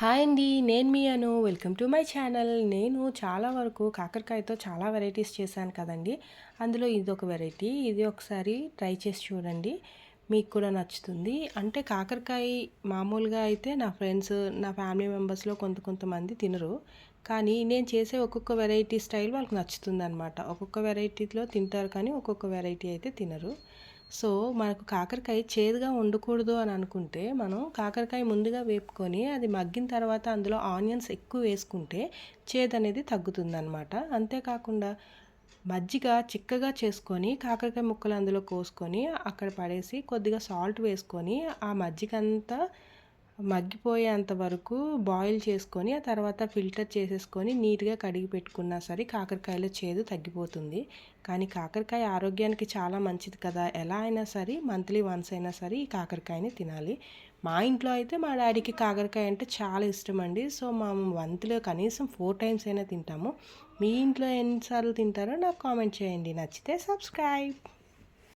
Hi అండి నేను మీ Anu. Welcome to my channel. నేను చాలా వరకు కాకరకాయతో చాలా వెరైటీస్ చేశాను కదండి. అందులో ఇది ఒక వెరైటీ ఇది ఒకసారి ట్రై చేసి చూడండి. మీకు కూడా నచ్చుతుంది. అంటే కాకరకాయ మామూలుగా అయితే నా ఫ్రెండ్స్ నా ఫ్యామిలీ మెంబర్స్లో కొంత కొంతమంది తినరు. కానీ నేను చేసే ఒక్కొక్క వెరైటీ స్టైల్ వాళ్ళకి నచ్చుతుంది అనమాట ఒక్కొక్క వెరైటీలో తింటారు కానీ ఒక్కొక్క వెరైటీ అయితే తినరు. సో మనకు కాకరకాయ చేదుగా ఉండకూడదు అని అనుకుంటే మనం కాకరకాయ ముందుగా వేపుకొని అది మగ్గిన తర్వాత అందులో ఆనియన్స్ ఎక్కువ వేసుకుంటే చేదు అనేది తగ్గుతుందనమాట అంతేకాకుండా మజ్జిగ చిక్కగా చేసుకొని కాకరకాయ ముక్కలు అందులో కోసుకొని అక్కడ పడేసి కొద్దిగా సాల్ట్ వేసుకొని ఆ మజ్జిగ అంతా మగ్గిపోయేంత వరకు బాయిల్ చేసుకొని ఆ తర్వాత ఫిల్టర్ చేసేసుకొని నీట్గా కడిగి పెట్టుకున్నా సరే కాకరకాయలో చేదు తగ్గిపోతుంది. కానీ కాకరకాయ ఆరోగ్యానికి చాలా మంచిది కదా. ఎలా అయినా సరే మంత్లీ వన్స్ అయినా సరే ఈ కాకరకాయని తినాలి. మా ఇంట్లో అయితే మా డాడీకి కాకరకాయ అంటే చాలా ఇష్టం అండి. సో మా మంత్లో కనీసం ఫోర్ టైమ్స్ అయినా తింటాము. మీ ఇంట్లో ఎన్నిసార్లు తింటారో నాకు కామెంట్ చేయండి. నచ్చితే సబ్స్క్రైబ్.